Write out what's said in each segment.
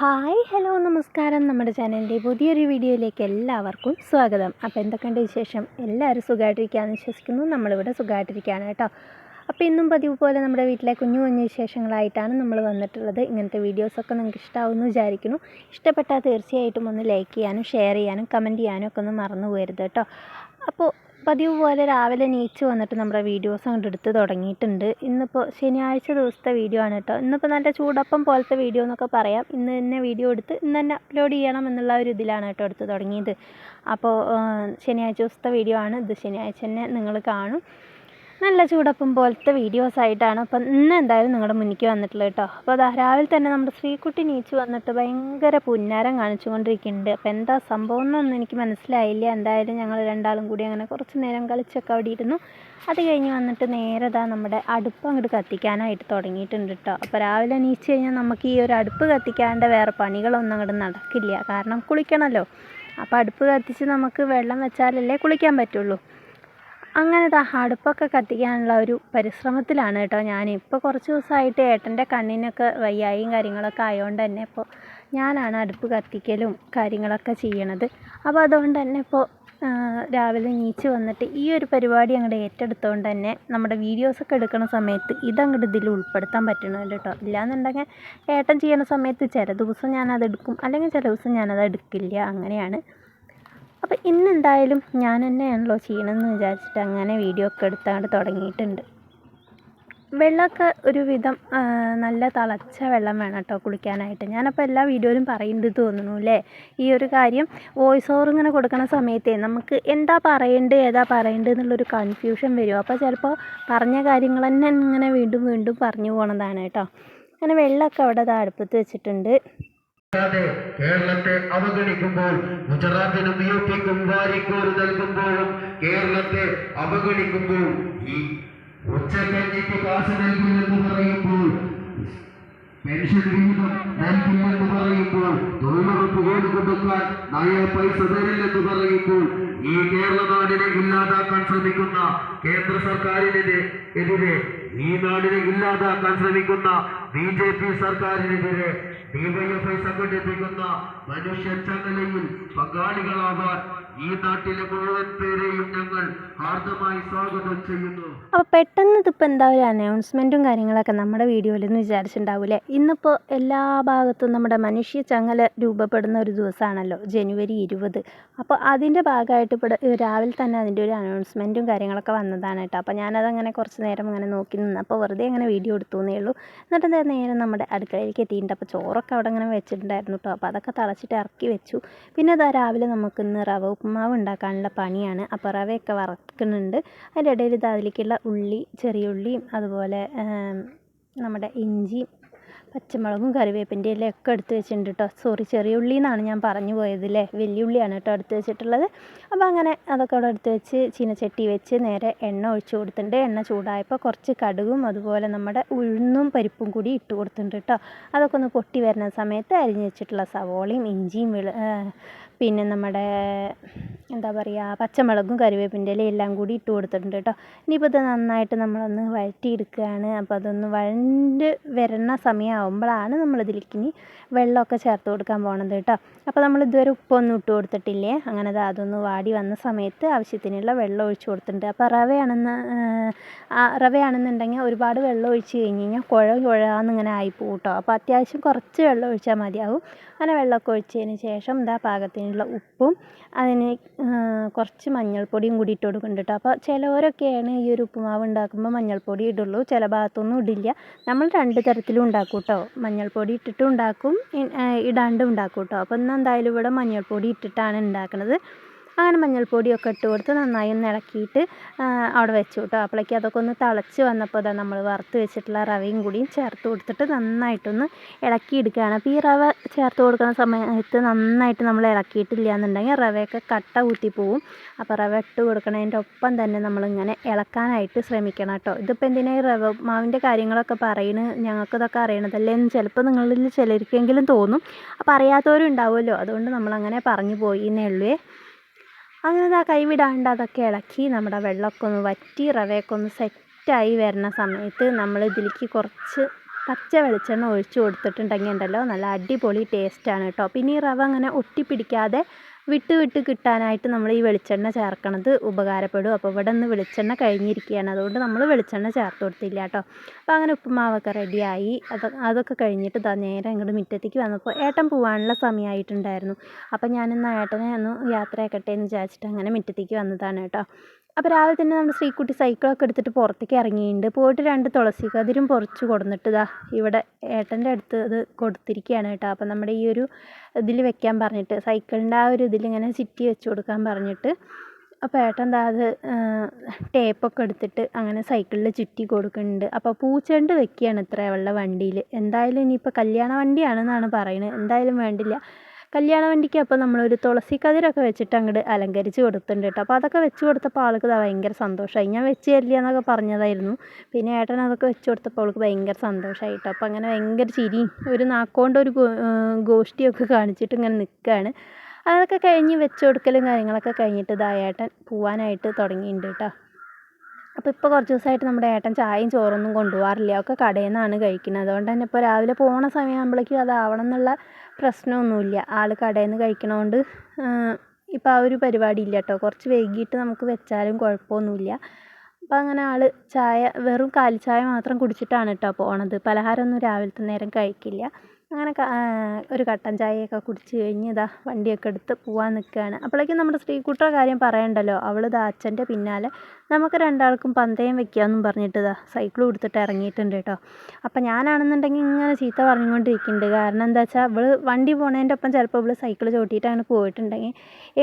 Hi hello നമസ്കാരം. നമ്മുടെ ചാനലിന്റെ പുതിയൊരു വീഡിയോയിലേക്ക് എല്ലാവർക്കും സ്വാഗതം. അപ്പോൾ എന്തൊക്കെയുണ്ട് വിശേഷം? എല്ലാവരും സുഖമായിട്ടിരിക്കുകയെന്ന് വിശ്വസിക്കുന്നു. നമ്മളിവിടെ സുഖമായിട്ടിരിക്കുകയാണ് കേട്ടോ. അപ്പോൾ ഇന്നും പതിവ് പോലെ നമ്മുടെ വീട്ടിലെ കുഞ്ഞു കുഞ്ഞു വിശേഷങ്ങളായിട്ടാണ് നമ്മൾ വന്നിട്ടുള്ളത്. ഇങ്ങനത്തെ വീഡിയോസൊക്കെ നിങ്ങൾക്ക് ഇഷ്ടമാവുമെന്ന് വിചാരിക്കുന്നു. ഇഷ്ടപ്പെട്ടാൽ തീർച്ചയായിട്ടും ഒന്ന് ലൈക്ക് ചെയ്യാനും ഷെയർ ചെയ്യാനും കമന്റ് ചെയ്യാനും ഒക്കെ ഒന്ന് മറന്നു പോകരുത് കേട്ടോ. അപ്പോൾ പതിവ് പോലെ രാവിലെ നീച്ച് വന്നിട്ട് നമ്മുടെ വീഡിയോസ് കണ്ടെടുത്ത് തുടങ്ങിയിട്ടുണ്ട്. ഇന്നിപ്പോൾ ശനിയാഴ്ച ദിവസത്തെ വീഡിയോ ആണ് കേട്ടോ ഇന്നിപ്പോൾ നല്ല ചൂടപ്പം പോലത്തെ വീഡിയോ എന്നൊക്കെ പറയാം. ഇന്ന് തന്നെ വീഡിയോ എടുത്ത് ഇന്ന് തന്നെ അപ്ലോഡ് ചെയ്യണം എന്നുള്ള ഒരു ഇതിലാണ് കേട്ടോ എടുത്ത് തുടങ്ങിയത്. അപ്പോൾ ശനിയാഴ്ച ദിവസത്തെ വീഡിയോ ആണ്. ഇത് ശനിയാഴ്ച തന്നെ നിങ്ങൾ കാണും. നല്ല ചൂടപ്പം പോലത്തെ വീഡിയോസ് ആയിട്ടാണ്. അപ്പം ഇന്ന് എന്തായാലും നിങ്ങളുടെ മുന്നിലേക്ക് വന്നിട്ടുള്ളത് കേട്ടോ. അപ്പോൾ അതാ രാവിലെ തന്നെ നമ്മുടെ ശ്രീകുട്ടി നീച്ച് വന്നിട്ട് ഭയങ്കര പുന്നാരം കാണിച്ചുകൊണ്ടിരിക്കുന്നുണ്ട്. അപ്പോൾ എന്താ സംഭവം എന്നൊന്നും എനിക്ക് മനസ്സിലായില്ല. എന്തായാലും ഞങ്ങൾ രണ്ടാളും കൂടി അങ്ങനെ കുറച്ച് നേരം കളിച്ചൊക്കെ അവിടെ ഇരുന്നു. അത് കഴിഞ്ഞ് വന്നിട്ട് നേരെ ഇതാ നമ്മുടെ അടുപ്പ് അങ്ങോട്ട് കത്തിക്കാനായിട്ട് തുടങ്ങിയിട്ടുണ്ട് കേട്ടോ. അപ്പോൾ രാവിലെ നീച്ച് കഴിഞ്ഞാൽ നമുക്ക് ഈ ഒരു അടുപ്പ് കത്തിക്കാണ്ട് വേറെ പണികളൊന്നും അങ്ങോട്ട് നടക്കില്ല. കാരണം കുളിക്കണമല്ലോ. അപ്പോൾ അടുപ്പ് കത്തിച്ച് നമുക്ക് വെള്ളം വെച്ചാലല്ലേ കുളിക്കാൻ പറ്റുള്ളൂ. അങ്ങനെ ദാ അടുപ്പൊക്കെ കത്തിക്കാനുള്ള ഒരു പരിശ്രമത്തിലാണ് കേട്ടോ ഞാൻ ഇപ്പോൾ കുറച്ച് ദിവസമായിട്ട് ഏട്ടന്റെ കണ്ണിനൊക്കെ വയ്യായും കാര്യങ്ങളൊക്കെ ആയതുകൊണ്ട് തന്നെ ഇപ്പോൾ ഞാനാണ് അടുപ്പ് കത്തിക്കലും കാര്യങ്ങളൊക്കെ ചെയ്യണത്. അപ്പോൾ അതുകൊണ്ട് തന്നെ ഇപ്പോൾ രാവിലെ നീച്ച് വന്നിട്ട് ഈ ഒരു പരിപാടി അങ്ങോട്ട് ഏറ്റെടുത്തുകൊണ്ട് തന്നെ നമ്മുടെ വീഡിയോസൊക്കെ എടുക്കുന്ന സമയത്ത് ഇതങ്ങോട്ട് ഇതിൽ ഉൾപ്പെടുത്താൻ പറ്റണമല്ലോ കേട്ടോ. ഇല്ലാന്നുണ്ടെങ്കിൽ ഏട്ടൻ ചെയ്യുന്ന സമയത്ത് ചില ദിവസം ഞാനത് എടുക്കും. അല്ലെങ്കിൽ ചില ദിവസം ഞാനത് എടുക്കില്ല. അങ്ങനെയാണ്. അപ്പോൾ ഇന്നെന്തായാലും ഞാൻ തന്നെയാണല്ലോ ചെയ്യണമെന്ന് വിചാരിച്ചിട്ട് അങ്ങനെ വീഡിയോ ഒക്കെ എടുത്താണ്ട് തുടങ്ങിയിട്ടുണ്ട്. വെള്ളമൊക്കെ ഒരുവിധം നല്ല തിളച്ച വെള്ളം വേണം കേട്ടോ കുളിക്കാനായിട്ട് ഞാനപ്പോൾ എല്ലാ വീഡിയോയിലും പറയുന്നത് തോന്നുന്നു അല്ലേ ഈ ഒരു കാര്യം വോയിസ് ഓവർ ഇങ്ങനെ കൊടുക്കുന്ന സമയത്തേ നമുക്ക് എന്താ പറയേണ്ടത് ഏതാ പറയേണ്ടത് എന്നുള്ളൊരു കൺഫ്യൂഷൻ വരും. അപ്പോൾ ചിലപ്പോൾ പറഞ്ഞ കാര്യങ്ങൾ തന്നെ ഇങ്ങനെ വീണ്ടും വീണ്ടും പറഞ്ഞു പോകണതാണ് കേട്ടോ. അങ്ങനെ വെള്ളമൊക്കെ അവിടെ അടുപ്പത്ത് വെച്ചിട്ടുണ്ട്. കേരളത്തെ അവഗണിക്കുമ്പോൾ ഗുജറാത്തിനും യു പിക്കും വാരിക്കോര് നൽകുമ്പോഴും കേരളത്തെ അവഗണിക്കുമ്പോൾ ഈ ഉച്ചക്കഞ്ഞിക്ക് കാശ് നൽകില്ലെന്ന് പറയുമ്പോൾ പെൻഷൻ വിഹിതം നൽകില്ലെന്ന് പറയുമ്പോൾ തൊഴിലുറപ്പ് കോടി കൊടുക്കാൻ നയ പൈസ തരില്ലെന്ന് പറയുമ്പോൾ ഈ കേരള നാടിനെ ഇല്ലാതാക്കാൻ ശ്രമിക്കുന്ന കേന്ദ്ര സർക്കാരിനെതിരെ ഈ നാടിനെ ഇല്ലാതാക്കാൻ ശ്രമിക്കുന്ന ബി ജെ പി സർക്കാരിനെതിരെ ഡിവൈഎഫ്ഐ സംഘടിപ്പിക്കുന്ന മനുഷ്യ ചങ്ങലയിൽ പങ്കാളികളാവാൻ ഈ നാട്ടിലെ മുഴുവൻ പേരെയും ഞങ്ങൾ ഹാർദമായി സ്വാഗതം ചെയ്യുന്നു. അപ്പോൾ പെട്ടെന്ന് ഇതിപ്പോൾ എന്താ ഒരു അനൗൺസ്മെന്റും കാര്യങ്ങളൊക്കെ നമ്മുടെ വീഡിയോയിൽ നിന്ന് വിചാരിച്ചിട്ടുണ്ടാവില്ലേ ഇന്നിപ്പോ എല്ലാ ഭാഗത്തും നമ്മുടെ മനുഷ്യ ചങ്ങല രൂപപ്പെടുന്ന ഒരു ദിവസമാണല്ലോ ജനുവരി ഇരുപത്. അപ്പോൾ അതിന്റെ ഭാഗമായിട്ട് ഇവിടെ രാവിലെ തന്നെ അതിന്റെ ഒരു അനൗൺസ്മെന്റും കാര്യങ്ങളൊക്കെ വന്നതാണ് കേട്ടോ. അപ്പോൾ ഞാനതങ്ങനെ കുറച്ച് നേരം അങ്ങനെ നോക്കി നിന്ന് നിന്നപ്പോൾ വെറുതെ അങ്ങനെ വീഡിയോ എടുത്തു എന്നേ ഉള്ളൂ. എന്നിട്ട് എന്താ നേരെ നമ്മുടെ അടുക്കളയിലേക്ക് എത്തിയിട്ടുണ്ട്. അപ്പോൾ ചോറൊക്കെ അവിടെ അങ്ങനെ വെച്ചിട്ടുണ്ടായിരുന്നു കേട്ടോ. അപ്പോൾ അതൊക്കെ തളച്ചിട്ട് ഇറക്കി വെച്ചു. പിന്നെ അതാ രാവിലെ നമുക്കിന്ന് റവ ഉപ്പുമാവ് ഉണ്ടാക്കാനുള്ള പണിയാണ്. അപ്പോൾ റവയൊക്കെ വറക്കുന്നുണ്ട്. അതിന്റെ ഇടയിൽ അതിലേക്കുള്ള ഉള്ളി ചെറിയ ഉള്ളിയും അതുപോലെ നമ്മുടെ ഇഞ്ചിയും പച്ചമുളകും കറിവേപ്പിന്റെ ഇലയൊക്കെ എടുത്ത് വെച്ചിട്ടുണ്ട് കേട്ടോ സോറി ചെറിയ ഉള്ളി എന്നാണ് ഞാൻ പറഞ്ഞു പോയത് അല്ലേ വലിയ ഉള്ളിയാണ് കേട്ടോ എടുത്ത് വെച്ചിട്ടുള്ളത്. അപ്പോൾ അങ്ങനെ അതൊക്കെ അവിടെ എടുത്ത് വെച്ച് ചീനച്ചട്ടി വെച്ച് നേരെ എണ്ണ ഒഴിച്ചു കൊടുത്തിട്ടുണ്ട്. എണ്ണ ചൂടായപ്പോൾ കുറച്ച് കടുകും അതുപോലെ നമ്മുടെ ഉഴുന്നും പരിപ്പും കൂടി ഇട്ട് കൊടുത്തിട്ടുണ്ട് കേട്ടോ അതൊക്കെ ഒന്ന് പൊട്ടി വരുന്ന സമയത്ത് അരിഞ്ഞ് വെച്ചിട്ടുള്ള സവോളയും ഇഞ്ചിയും പിന്നെ നമ്മുടെ എന്താ പറയുക പച്ചമുളകും കറിവേപ്പിന്റെ ഇലയും എല്ലാം കൂടി ഇട്ട് കൊടുത്തിട്ടുണ്ട് കേട്ടോ. ഇനിയിപ്പോൾ ഇത് നന്നായിട്ട് നമ്മളൊന്ന് വഴറ്റിയെടുക്കുകയാണ്. അപ്പോൾ അതൊന്ന് വഴണ്ട് വരുന്ന സമയമാകുമ്പോഴാണ് നമ്മളിതിലേക്ക് ഇനി വെള്ളമൊക്കെ ചേർത്ത് കൊടുക്കാൻ പോണത് കേട്ടോ. അപ്പോൾ നമ്മൾ ഇതുവരെ ഉപ്പൊന്നും ഇട്ട് കൊടുത്തിട്ടില്ലേ? അങ്ങനെ അത് അതൊന്ന് വാടി വന്ന സമയത്ത് ആവശ്യത്തിനുള്ള വെള്ളം ഒഴിച്ച് കൊടുത്തിട്ടുണ്ട്. അപ്പോൾ റവയാണെന്ന് റവയാണെന്നുണ്ടെങ്കിൽ ഒരുപാട് വെള്ളം ഒഴിച്ച് കഴിഞ്ഞ് കഴിഞ്ഞാൽ കുഴ കുഴാന്നിങ്ങനെ ആയിപ്പോവും കേട്ടോ. അപ്പോൾ അത്യാവശ്യം കുറച്ച് വെള്ളം ഒഴിച്ചാൽ മതിയാവും. അങ്ങനെ വെള്ളമൊക്കെ ഒഴിച്ചതിന് ശേഷം ഇതാ പാകത്തിനുള്ള ഉപ്പും അതിന് കുറച്ച് മഞ്ഞൾപ്പൊടിയും കൂടി ഇട്ട് കൊടുക്കുന്നുണ്ട് കേട്ടോ അപ്പോൾ ചിലവരൊക്കെയാണ് ഈ ഒരു ഉപ്പുമാവ് ഉണ്ടാക്കുമ്പോൾ മഞ്ഞൾപ്പൊടി ഇടുള്ളൂ. ചില ഭാഗത്തൊന്നും ഇടില്ല. നമ്മൾ രണ്ട് തരത്തിലും ഉണ്ടാക്കും കേട്ടോ മഞ്ഞൾപ്പൊടി ഇട്ടിട്ടും ഉണ്ടാക്കും ഇടാണ്ടും ഉണ്ടാക്കും കേട്ടോ അപ്പോൾ ഇന്ന് എന്തായാലും ഇവിടെ മഞ്ഞൾപ്പൊടി ഇട്ടിട്ടാണ് ഉണ്ടാക്കുന്നത് അങ്ങനെ മഞ്ഞൾപ്പൊടിയൊക്കെ ഇട്ട് കൊടുത്ത് നന്നായി ഒന്ന് ഇളക്കിയിട്ട് അവിടെ വെച്ചു കേട്ടോ. അപ്പോഴേക്കും അതൊക്കെ ഒന്ന് തിളച്ച് വന്നപ്പോൾ തന്നെ നമ്മൾ വറുത്ത് വെച്ചിട്ടുള്ള റവയും കൂടിയും ചേർത്ത് കൊടുത്തിട്ട് നന്നായിട്ടൊന്ന് ഇളക്കിയെടുക്കുകയാണ്. അപ്പോൾ ഈ റവ ചേർത്ത് കൊടുക്കുന്ന സമയത്ത് നന്നായിട്ട് നമ്മൾ ഇളക്കിയിട്ടില്ല എന്നുണ്ടെങ്കിൽ റവയൊക്കെ കട്ട കുത്തി പോവും. അപ്പോൾ റവ ഇട്ട് കൊടുക്കണതിന്റെ ഒപ്പം തന്നെ നമ്മളിങ്ങനെ ഇളക്കാനായിട്ട് ശ്രമിക്കണം കേട്ടോ. ഇതിപ്പോൾ എന്തിനാ ഈ റവ മാവിന്റെ കാര്യങ്ങളൊക്കെ പറയുന്നത് ഞങ്ങൾക്ക് ഇതൊക്കെ അറിയണതല്ലേ എന്ന് ചിലപ്പോൾ നിങ്ങളിൽ ചിലർക്കെങ്കിലും തോന്നും. അപ്പോൾ അറിയാത്തവരും ഉണ്ടാവുമല്ലോ അതുകൊണ്ട് നമ്മളങ്ങനെ പറഞ്ഞു പോയി എന്നേ ഉള്ളൂ. അങ്ങനെ ആ കൈവിടാണ്ട് അതൊക്കെ ഇളക്കി നമ്മുടെ വെള്ളമൊക്കെ ഒന്ന് വറ്റി റവയൊക്കെ ഒന്ന് സെറ്റായി വരുന്ന സമയത്ത് നമ്മൾ ഇതിലേക്ക് കുറച്ച് പച്ച വെളിച്ചെണ്ണ ഒഴിച്ച് കൊടുത്തിട്ടുണ്ടെങ്കിൽ ഉണ്ടല്ലോ നല്ല അടിപൊളി ടേസ്റ്റാണ് കേട്ടോ. പിന്നെ ഈ റവ അങ്ങനെ ഒട്ടിപ്പിടിക്കാതെ വിട്ട് വിട്ട് കിട്ടാനായിട്ട് നമ്മൾ ഈ വെളിച്ചെണ്ണ ചേർക്കണത് ഉപകാരപ്പെടും. അപ്പോൾ ഇവിടെ നിന്ന് വെളിച്ചെണ്ണ കഴിഞ്ഞിരിക്കുകയാണ്. അതുകൊണ്ട് നമ്മൾ വെളിച്ചെണ്ണ ചേർത്ത് കൊടുത്തില്ല കേട്ടോ. അപ്പോൾ അങ്ങനെ ഉപ്പുമാവൊക്കെ റെഡിയായി. അത് അതൊക്കെ കഴിഞ്ഞിട്ട് ഇതാ നേരെ അങ്ങോട്ട് മുറ്റത്തേക്ക് വന്നപ്പോൾ ഏട്ടൻ പോകാനുള്ള സമയമായിട്ടുണ്ടായിരുന്നു. അപ്പോൾ ഞാനിന്ന് ഏട്ടനെ ഒന്ന് യാത്രയാക്കട്ടെ എന്ന് വിചാരിച്ചിട്ട് അങ്ങനെ മുറ്റത്തേക്ക് വന്നതാണ് കേട്ടോ. അപ്പോൾ രാവിലെ തന്നെ നമ്മുടെ ശ്രീക്കുട്ടി സൈക്കിളൊക്കെ എടുത്തിട്ട് പുറത്തേക്ക് ഇറങ്ങിയിട്ടുണ്ട്. പോയിട്ട് രണ്ട് തുളസി കതിരും പൊറിച്ച് കൊടുന്നിട്ട് ഇതാ ഇവിടെ ഏട്ടന്റെ അടുത്ത് അത് കൊടുത്തിരിക്കുകയാണ് കേട്ടോ. അപ്പോൾ നമ്മുടെ ഈ ഒരു ഇതിൽ വെക്കാൻ പറഞ്ഞിട്ട് സൈക്കിളിന്റെ ആ ഒരു ഇതിലിങ്ങനെ ചിറ്റി വെച്ച് കൊടുക്കാൻ പറഞ്ഞിട്ട് അപ്പോൾ ഏട്ടൻ എന്താ അത് ടേപ്പൊക്കെ എടുത്തിട്ട് അങ്ങനെ സൈക്കിളിൽ ചുറ്റി കൊടുക്കുന്നുണ്ട്. അപ്പോൾ പൂച്ചെണ്ട് വെക്കുകയാണ് ഇത്ര അവളുടെ വണ്ടിയിൽ. എന്തായാലും ഇനിയിപ്പോൾ കല്യാണ വണ്ടിയാണെന്നാണ് പറയുന്നത്. എന്തായാലും വേണ്ടില്ല. കല്യാണ വണ്ടിക്ക് അപ്പോൾ നമ്മളൊരു തുളസി കതിരൊക്കെ വെച്ചിട്ട് അങ്ങോട്ട് അലങ്കരിച്ച് കൊടുത്തിട്ടുണ്ട് കേട്ടോ. അപ്പോൾ അതൊക്കെ വെച്ച് കൊടുത്തപ്പോൾ ആൾക്ക് ഭയങ്കര സന്തോഷമായി ഞാൻ വെച്ച് തരില്ല എന്നൊക്കെ പറഞ്ഞതായിരുന്നു. പിന്നെ ഏട്ടൻ അതൊക്കെ വെച്ച് കൊടുത്തപ്പോൾ അവൾക്ക് ഭയങ്കര സന്തോഷമായി കേട്ടോ. അപ്പോൾ അങ്ങനെ ഭയങ്കര ചിരി ഒരു നാക്കോണ്ട് ഒരു ഗോഷ്ടിയൊക്കെ കാണിച്ചിട്ട് ഇങ്ങനെ നിൽക്കുകയാണ് അതൊക്കെ കഴിഞ്ഞ് വെച്ച് കൊടുക്കലും കാര്യങ്ങളൊക്കെ കഴിഞ്ഞിട്ട് ഇതായേട്ടൻ പോവാനായിട്ട് തുടങ്ങിയിട്ടുണ്ട് കേട്ടോ. അപ്പോൾ ഇപ്പോൾ കുറച്ച് ദിവസമായിട്ട് നമ്മുടെ ഏട്ടൻ ചായയും ചോറൊന്നും കൊണ്ടുപോകാറില്ല ഒക്കെ കടയിൽ നിന്നാണ് കഴിക്കുന്നത്. അതുകൊണ്ട് തന്നെ ഇപ്പോൾ രാവിലെ പോണ സമയമാകുമ്പോഴേക്കും അതാവണം എന്നുള്ള പ്രശ്നമൊന്നുമില്ല. ആൾ കടയിൽ നിന്ന് കഴിക്കണോണ്ട് ഇപ്പോൾ ആ ഒരു പരിപാടി ഇല്ല കേട്ടോ കുറച്ച് വൈകിട്ട് നമുക്ക് വെച്ചാലും കുഴപ്പമൊന്നുമില്ല. അപ്പോൾ അങ്ങനെ ആൾ ചായ വെറും കാലി ചായ മാത്രം കുടിച്ചിട്ടാണ് കേട്ടോ പോണത്. പലഹാരമൊന്നും രാവിലത്തെ നേരം കഴിക്കില്ല. അങ്ങനെ ഒരു കട്ടൻ ചായയൊക്കെ കുടിച്ച് കഴിഞ്ഞ് ഇതാ വണ്ടിയൊക്കെ എടുത്ത് പോവാൻ നിൽക്കുകയാണ് അപ്പോഴേക്കും നമ്മുടെ സ്ത്രീക്കുട്ടറെ കാര്യം പറയണ്ടല്ലോ? അവൾ ഇതാ അച്ഛന്റെ പിന്നാലെ നമുക്ക് രണ്ടാൾക്കും പന്തയം വെക്കാമെന്നും പറഞ്ഞിട്ട് ഇതാ സൈക്കിൾ കൊടുത്തിട്ട് ഇറങ്ങിയിട്ടുണ്ട് കേട്ടോ. അപ്പം ഞാനാണെന്നുണ്ടെങ്കിൽ ഇങ്ങനെ ചീത്ത പറഞ്ഞുകൊണ്ടിരിക്കുന്നുണ്ട്. കാരണം എന്താ വെച്ചാൽ അവൾ വണ്ടി പോണതിന്റെ ഒപ്പം ചിലപ്പോൾ അവൾ സൈക്കിൾ ചവിട്ടിയിട്ടാണ് പോയിട്ടുണ്ടെങ്കിൽ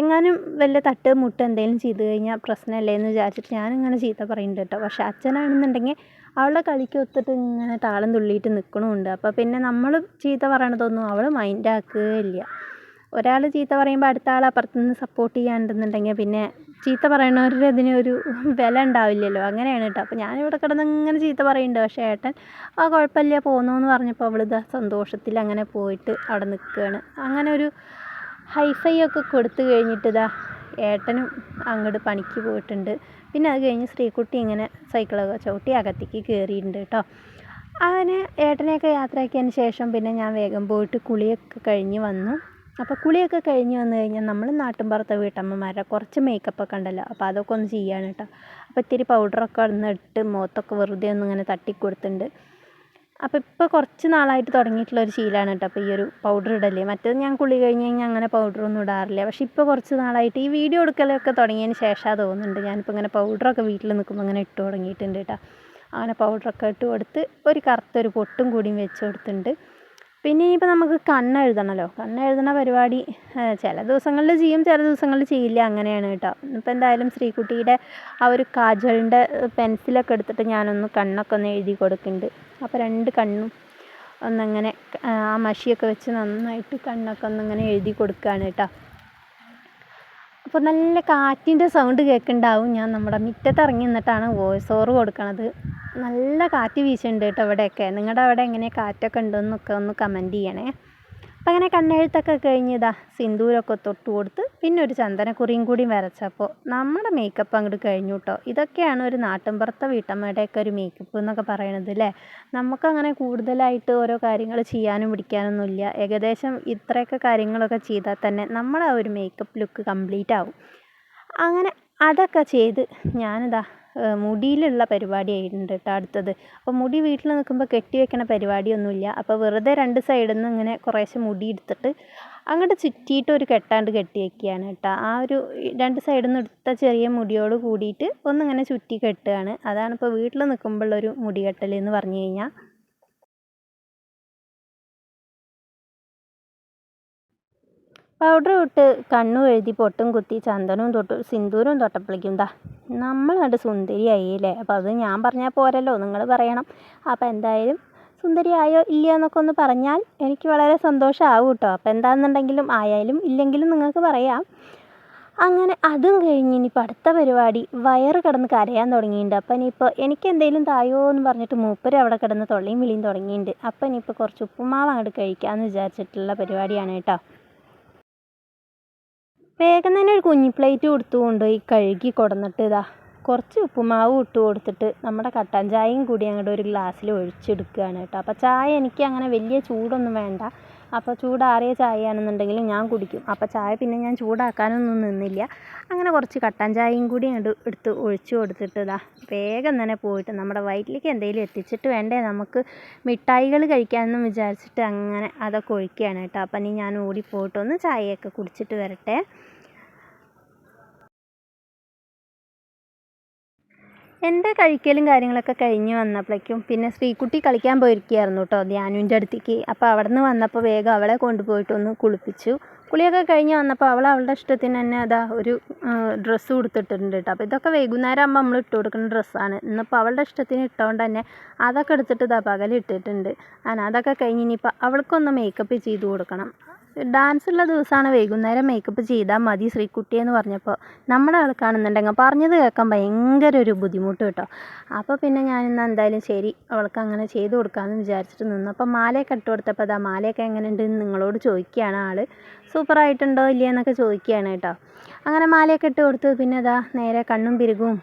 എങ്ങാനും വല്ല തട്ട് മുട്ട് എന്തെങ്കിലും ചെയ്ത് കഴിഞ്ഞാൽ പ്രശ്നമല്ലേ എന്ന് വിചാരിച്ചിട്ട് ഞാനിങ്ങനെ ചീത്ത പറയുന്നുണ്ട് കേട്ടോ. പക്ഷേ അച്ഛനാണെന്നുണ്ടെങ്കിൽ അവളുടെ കളിക്ക് ഒത്തിട്ട് ഇങ്ങനെ താളം തുള്ളിയിട്ട് നിൽക്കണമുണ്ട് അപ്പോൾ പിന്നെ നമ്മൾ ചീത്ത പറയണതൊന്നും അവൾ മൈൻഡാക്കുകയില്ല ഒരാൾ ചീത്ത പറയുമ്പോൾ അടുത്ത ആൾ അപ്പുറത്തുനിന്ന് സപ്പോർട്ട് ചെയ്യാണ്ടെന്നുണ്ടെങ്കിൽ പിന്നെ ചീത്ത പറയണവരുടെ ഇതിന് ഒരു വില ഉണ്ടാവില്ലല്ലോ. അങ്ങനെയാണ് കേട്ടോ. അപ്പോൾ ഞാനിവിടെ കിടന്ന് ഇങ്ങനെ ചീത്ത പറയുന്നുണ്ട്. പക്ഷേ ഏട്ടൻ ആ കുഴപ്പമില്ല പോന്നു എന്ന് പറഞ്ഞപ്പോൾ ഇതാ സന്തോഷത്തിൽ അങ്ങനെ പോയിട്ട് അവിടെ നിൽക്കുകയാണ് അങ്ങനെ ഒരു ഹൈഫൈ ഒക്കെ കൊടുത്തു കഴിഞ്ഞിട്ട് ഇതാ ഏട്ടനും അങ്ങോട്ട് പണിക്ക് പോയിട്ടുണ്ട്. പിന്നെ അത് കഴിഞ്ഞ് ശ്രീകുട്ടി ഇങ്ങനെ സൈക്കിളൊക്കെ ചവിട്ടി അകത്തേക്ക് കയറിയിട്ടുണ്ട് കേട്ടോ. അങ്ങനെ ഏട്ടനെയൊക്കെ യാത്രയാക്കിയതിന് ശേഷം പിന്നെ ഞാൻ വേഗം പോയിട്ട് കുളിയൊക്കെ കഴിഞ്ഞ് വന്നു. അപ്പോൾ കുളിയൊക്കെ കഴിഞ്ഞ് വന്നു കഴിഞ്ഞാൽ നമ്മൾ നാട്ടിൻപുറത്തെ വീട്ടമ്മമാരുടെ കുറച്ച് മേക്കപ്പ് ഒക്കെ ഉണ്ടല്ലോ അപ്പോൾ അതൊക്കെ ഒന്ന് ചെയ്യാണ് കേട്ടോ. അപ്പോൾ ഇത്തിരി പൗഡറൊക്കെ ഒന്ന് ഇട്ട് മുഖത്തൊക്കെ വെറുതെ ഒന്ന് ഇങ്ങനെ തട്ടിക്കൊടുത്തിട്ടുണ്ട്. അപ്പോൾ ഇപ്പോൾ കുറച്ച് നാളായിട്ട് തുടങ്ങിയിട്ടുള്ള ഒരു ശീലമാണ് കേട്ടോ അപ്പോൾ ഈ ഒരു പൗഡർ ഇടൽ. മറ്റേത് ഞാൻ കുളി കഴിഞ്ഞ് കഴിഞ്ഞാൽ അങ്ങനെ പൗഡറൊന്നും ഇടാറില്ല. പക്ഷേ ഇപ്പോൾ കുറച്ച് നാളായിട്ട് ഈ വീഡിയോ എടുക്കലൊക്കെ തുടങ്ങിയതിന് ശേഷം തോന്നുന്നുണ്ട്. ഞാനിപ്പോൾ ഇങ്ങനെ പൗഡറൊക്കെ വീട്ടിൽ നിൽക്കുമ്പോൾ ഇങ്ങനെ ഇട്ട് തുടങ്ങിയിട്ടുണ്ട് കേട്ടോ അങ്ങനെ പൗഡറൊക്കെ ഇട്ട് കൊടുത്ത് ഒരു കറുത്തൊരു പൊട്ടും കൂടിയും വെച്ച് കൊടുത്തിട്ടുണ്ട്. പിന്നെ ഇനിയിപ്പോൾ നമുക്ക് കണ്ണെഴുതണമല്ലോ കണ്ണെഴുതണ പരിപാടി ചില ദിവസങ്ങളിൽ ചെയ്യും ചില ദിവസങ്ങളിൽ ചെയ്യില്ല. അങ്ങനെയാണ് കേട്ടോ. ഇപ്പം എന്തായാലും ശ്രീകുട്ടിയുടെ ആ ഒരു കാജലിന്റെ പെൻസിലൊക്കെ എടുത്തിട്ട് ഞാനൊന്ന് കണ്ണൊക്കെ ഒന്ന് എഴുതി കൊടുക്കുന്നുണ്ട്. അപ്പോൾ രണ്ട് കണ്ണും ഒന്നങ്ങനെ ആ മഷിയൊക്കെ വെച്ച് നന്നായിട്ട് കണ്ണൊക്കെ ഒന്നിങ്ങനെ എഴുതി കൊടുക്കുകയാണ് കേട്ടോ. അപ്പോൾ നല്ല കാറ്റിന്റെ സൗണ്ട് കേൾക്കുന്നുണ്ടാവും ഞാൻ നമ്മുടെ മുറ്റത്ത് ഇറങ്ങി നിന്നിട്ടാണ് വോയിസ് ഓവർ കൊടുക്കണത്. നല്ല കാറ്റ് വീശുന്നുണ്ട് കേട്ടോ ഇവിടെയൊക്കെ. നിങ്ങളുടെ അവിടെ എങ്ങനെ കാറ്റൊക്കെ ഉണ്ടോയെന്നൊക്കെ ഒന്ന് കമന്റ് ചെയ്യണേ. അപ്പം അങ്ങനെ കണ്ണെഴുത്തൊക്കെ കഴിഞ്ഞതാ സിന്ദൂരൊക്കെ തൊട്ട് കൊടുത്ത് പിന്നെ ഒരു ചന്ദനക്കുറിയും കൂടി വരച്ചപ്പോൾ നമ്മുടെ മേക്കപ്പ് അങ്ങോട്ട് കഴിഞ്ഞു കേട്ടോ. ഇതൊക്കെയാണ് ഒരു നാട്ടിൻപുറത്തെ വീട്ടമ്മയുടെയൊക്കെ ഒരു മേക്കപ്പ് എന്നൊക്കെ പറയണത് അല്ലേ നമുക്കങ്ങനെ കൂടുതലായിട്ട് ഓരോ കാര്യങ്ങൾ ചെയ്യാനും പിടിക്കാനൊന്നുമില്ല. ഏകദേശം ഇത്രയൊക്കെ കാര്യങ്ങളൊക്കെ ചെയ്താൽ തന്നെ നമ്മുടെ ആ ഒരു മേക്കപ്പ് ലുക്ക് കംപ്ലീറ്റ് ആവും. അങ്ങനെ അതൊക്കെ ചെയ്ത് ഞാനിതാ മുടിയിലുള്ള പരിപാടി ആയിട്ടുണ്ട് കേട്ടോ അടുത്തത്. അപ്പോൾ മുടി വീട്ടിൽ നിൽക്കുമ്പോൾ കെട്ടി വെക്കണ പരിപാടിയൊന്നുമില്ല. അപ്പോൾ വെറുതെ രണ്ട് സൈഡിൽ നിന്ന് ഇങ്ങനെ കുറേശ്ശെ മുടി എടുത്തിട്ട് അങ്ങോട്ട് ചുറ്റിയിട്ട് ഒരു കെട്ടാണ്ട് കെട്ടി വെക്കുകയാണ് കേട്ടോ ആ ഒരു രണ്ട് സൈഡിൽ നിന്ന് എടുത്ത ചെറിയ മുടിയോട് കൂടിയിട്ട് ഒന്നിങ്ങനെ ചുറ്റി കെട്ടുകയാണ്. അതാണ് ഇപ്പോൾ വീട്ടിൽ നിൽക്കുമ്പോഴുള്ളൊരു മുടി കെട്ടൽ എന്ന് പറഞ്ഞു കഴിഞ്ഞാൽ പൗഡർ ഇട്ട് കണ്ണു എഴുതി പൊട്ടും കുത്തി ചന്ദനവും തൊട്ട് സിന്ദൂരവും തൊട്ടപ്പോഴേക്കും ദാ. നമ്മൾ കണ്ട് സുന്ദരിയായി അല്ലേ അപ്പോൾ അത് ഞാൻ പറഞ്ഞാൽ പോരല്ലോ നിങ്ങൾ പറയണം. അപ്പോൾ എന്തായാലും സുന്ദരിയായോ ഇല്ലയോ എന്നൊക്കെ ഒന്ന് പറഞ്ഞാൽ എനിക്ക് വളരെ സന്തോഷമാവും കേട്ടോ അപ്പോൾ എന്താണെന്നുണ്ടെങ്കിലും ആയാലും ഇല്ലെങ്കിലും നിങ്ങൾക്ക് പറയാം. അങ്ങനെ അതും കഴിഞ്ഞ് ഇനിയിപ്പോൾ അടുത്ത പരിപാടി വയറ് കിടന്ന് കരയാൻ തുടങ്ങിയിട്ടുണ്ട് അപ്പം ഇനിയിപ്പോൾ എനിക്ക് എന്തെങ്കിലും തായോ എന്ന് പറഞ്ഞിട്ട് മൂപ്പര് അവിടെ കിടന്ന് തൊള്ളിയും വിളിയും തുടങ്ങിയിട്ടുണ്ട് അപ്പം ഇനിയിപ്പോൾ കുറച്ച് ഉപ്പുമാവ് അങ്ങോട്ട് കഴിക്കാമെന്ന് വിചാരിച്ചിട്ടുള്ള പരിപാടിയാണ് കേട്ടോ വേഗം തന്നെ ഒരു കുഞ്ഞി പ്ലേറ്റ് കൊടുത്തു കൊണ്ടുപോയി കഴുകി കൊടുന്നിട്ട് ഇതാ കുറച്ച് ഉപ്പുമാവ് ഇട്ട് കൊടുത്തിട്ട് നമ്മുടെ കട്ടൻ ചായയും കൂടി അങ്ങോട്ട് ഒരു ഗ്ലാസ്സിൽ ഒഴിച്ചെടുക്കുകയാണ് കേട്ടോ. അപ്പോൾ ചായ എനിക്ക് അങ്ങനെ വലിയ ചൂടൊന്നും വേണ്ട. അപ്പോൾ ചൂടാറിയ ചായയാണെന്നുണ്ടെങ്കിൽ ഞാൻ കുടിക്കും. അപ്പോൾ ചായ പിന്നെ ഞാൻ ചൂടാക്കാനൊന്നും നിന്നില്ല. അങ്ങനെ കുറച്ച് കട്ടൻ ചായയും കൂടി എടുത്ത് ഒഴിച്ചു കൊടുത്തിട്ട് ഇതാ വേഗം തന്നെ പോയിട്ട് നമ്മുടെ വയറ്റിലേക്ക് എന്തെങ്കിലും എത്തിച്ചിട്ട് വേണ്ടേ നമുക്ക് മിഠായികൾ കഴിക്കാമെന്നും വിചാരിച്ചിട്ട് അങ്ങനെ അതൊക്കെ ഒഴിക്കുകയാണ് കേട്ടോ. അപ്പം ഇനി ഞാൻ ഓടിപ്പോയിട്ടൊന്ന് ചായയൊക്കെ കുടിച്ചിട്ട് വരട്ടെ. എന്റെ കഴിക്കലും കാര്യങ്ങളൊക്കെ കഴിഞ്ഞ് വന്നപ്പോഴേക്കും പിന്നെ ശ്രീകുട്ടി കളിക്കാൻ പോയിരിക്കുകയായിരുന്നു കേട്ടോ ധ്യാനുവിന്റെ അടുത്തേക്ക്. അപ്പോൾ അവിടെ നിന്ന് വന്നപ്പോൾ വേഗം അവളെ കൊണ്ടുപോയിട്ടൊന്ന് കുളിപ്പിച്ചു. കുളിയൊക്കെ കഴിഞ്ഞ് വന്നപ്പോൾ അവൾ അവളുടെ ഇഷ്ടത്തിന് തന്നെ അതാ ഒരു ഡ്രസ്സ് കൊടുത്തിട്ടുണ്ട് കേട്ടോ. അപ്പോൾ ഇതൊക്കെ വൈകുന്നേരം ആകുമ്പോൾ നമ്മൾ ഇട്ട് കൊടുക്കുന്ന ഡ്രസ്സാണ്. ഇന്നിപ്പോൾ അവളുടെ ഇഷ്ടത്തിന് ഇട്ടുകൊണ്ട് തന്നെ അതൊക്കെ എടുത്തിട്ട് ഇതാ പകലിട്ടിട്ടുണ്ട്. അങ്ങനെ അതൊക്കെ കഴിഞ്ഞ് ഇനിയിപ്പോൾ അവൾക്കൊന്ന് മേക്കപ്പ് ചെയ്ത് കൊടുക്കണം. ഡാൻസ് ഉള്ള ദിവസമാണ് വൈകുന്നേരം മേക്കപ്പ് ചെയ്താൽ മതി ശ്രീക്കുട്ടി എന്ന് പറഞ്ഞപ്പോൾ നമ്മുടെ ആൾക്കാണെന്നുണ്ടെങ്കിൽ പറഞ്ഞത് കേൾക്കാൻ ഭയങ്കര ഒരു ബുദ്ധിമുട്ട് കേട്ടോ. അപ്പോൾ പിന്നെ ഞാനിന്ന് എന്തായാലും ശരി അവൾക്ക് അങ്ങനെ ചെയ്ത് കൊടുക്കാമെന്ന് വിചാരിച്ചിട്ട് നിന്നു. അപ്പോൾ മാലയൊക്കെ ഇട്ട് കൊടുത്തപ്പോൾ അതാ മാലയൊക്കെ എങ്ങനെയുണ്ടെന്ന് നിങ്ങളോട് ചോദിക്കുകയാണ് ആൾ സൂപ്പറായിട്ടുണ്ടോ ഇല്ലേ എന്നൊക്കെ ചോദിക്കുകയാണ് കേട്ടോ. അങ്ങനെ മാലയൊക്കെ ഇട്ട് കൊടുത്ത് പിന്നെ അതാ നേരെ കണ്ണും പിരുകും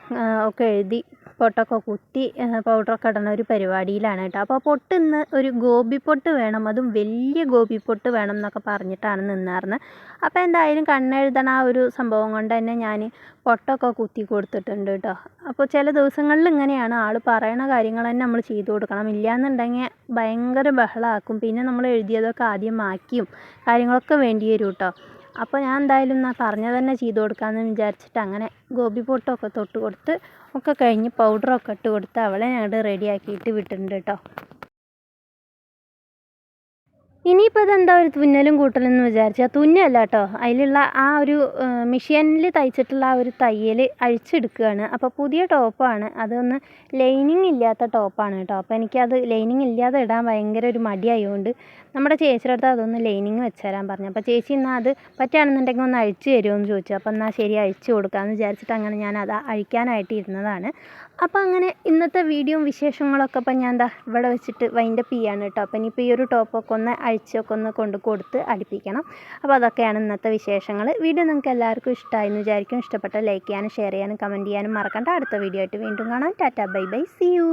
ഒക്കെ എഴുതി പൊട്ടൊക്കെ കുത്തി പൗഡറൊക്കെ ഇടുന്ന ഒരു പരിപാടിയിലാണ് കേട്ടോ. അപ്പോൾ പൊട്ട് ഇന്ന് ഒരു ഗോപി പൊട്ട് വേണം അതും വലിയ ഗോപി പൊട്ട് വേണം എന്നൊക്കെ പറഞ്ഞിട്ടാണ് നിന്നാർന്ന്. അപ്പോൾ എന്തായാലും കണ്ണെഴുതണ ആ ഒരു സംഭവം കൊണ്ട് തന്നെ ഞാൻ പൊട്ടൊക്കെ കുത്തി കൊടുത്തിട്ടുണ്ട് കേട്ടോ. അപ്പോൾ ചില ദിവസങ്ങളിൽ ഇങ്ങനെയാണ് ആൾ പറയണ കാര്യങ്ങൾ തന്നെ നമ്മൾ ചെയ്തു കൊടുക്കണം. ഇല്ലയെന്നുണ്ടെങ്കിൽ ഭയങ്കര ബഹളമാക്കും പിന്നെ നമ്മൾ എഴുതിയതൊക്കെ ആദ്യം മാറ്റിയും കാര്യങ്ങളൊക്കെ വേണ്ടി വരും കേട്ടോ. അപ്പോൾ ഞാൻ എന്തായാലും എന്നാൽ പറഞ്ഞത് തന്നെ ചെയ്തു കൊടുക്കാമെന്ന് വിചാരിച്ചിട്ട് അങ്ങനെ ഗോപി പൊട്ടൊക്കെ തൊട്ട് കൊടുത്ത് ഒക്കെ കഴിഞ്ഞ് പൗഡറൊക്കെ ഇട്ട് കൊടുത്ത് അവളെ ഞങ്ങൾ റെഡിയാക്കിയിട്ട് വിട്ടിട്ടുണ്ട് കേട്ടോ ഇനിയിപ്പോൾ ഇതെന്താ ഒരു തുന്നലും കൂട്ടലെന്ന് വിചാരിച്ചാൽ തുന്നല്ല കേട്ടോ അതിലുള്ള ആ ഒരു മെഷീനിൽ തയ്ച്ചിട്ടുള്ള ആ ഒരു തയ്യൽ അഴിച്ചെടുക്കുകയാണ് അപ്പോൾ പുതിയ ടോപ്പാണ്. അതൊന്ന് ലൈനിങ് ഇല്ലാത്ത ടോപ്പാണ് കേട്ടോ അപ്പോൾ എനിക്കത് ലൈനിങ് ഇല്ലാതെ ഇടാൻ ഭയങ്കര ഒരു മടിയായതുകൊണ്ട് നമ്മുടെ ചേച്ചിയുടെ അടുത്ത് അതൊന്ന് ലൈനിങ് വെച്ച് തരാൻ പറഞ്ഞു. അപ്പോൾ ചേച്ചി എന്നാൽ അത് പറ്റുകയാണെന്നുണ്ടെങ്കിൽ ഒന്ന് അഴിച്ചു തരുമോ എന്ന് ചോദിച്ചു. അപ്പോൾ എന്നാൽ ശരി അഴിച്ചു കൊടുക്കാമെന്ന് വിചാരിച്ചിട്ട് അങ്ങനെ ഞാൻ അത് അഴിക്കാനായിട്ട് ഇരുന്നതാണ്. അപ്പോൾ അങ്ങനെ ഇന്നത്തെ വീഡിയോയും വിശേഷങ്ങളൊക്കെ ഇപ്പം ഞാൻ എന്താ ഇവിടെ വെച്ചിട്ട് വൈൻഡപ്പ് ചെയ്യാണ് കേട്ടോ അപ്പം ഇനിയിപ്പോൾ ഈ ഒരു ടോപ്പൊക്കെ ഒന്ന് അഴിച്ചൊക്കെ ഒന്ന് കൊണ്ട് കൊടുത്ത് അടുപ്പിക്കണം. അപ്പോൾ അതൊക്കെയാണ് ഇന്നത്തെ വിശേഷങ്ങൾ വീഡിയോ നിങ്ങൾക്ക് എല്ലാവർക്കും ഇഷ്ടമായി എന്ന് വിചാരിക്കും. ഇഷ്ടപ്പെട്ട ലൈക്ക് ചെയ്യാനും ഷെയർ ചെയ്യാനും കമന്റ് ചെയ്യാനും മറക്കണ്ട. അടുത്ത വീഡിയോ ആയിട്ട് വീണ്ടും കാണാം. Tata bye bye see you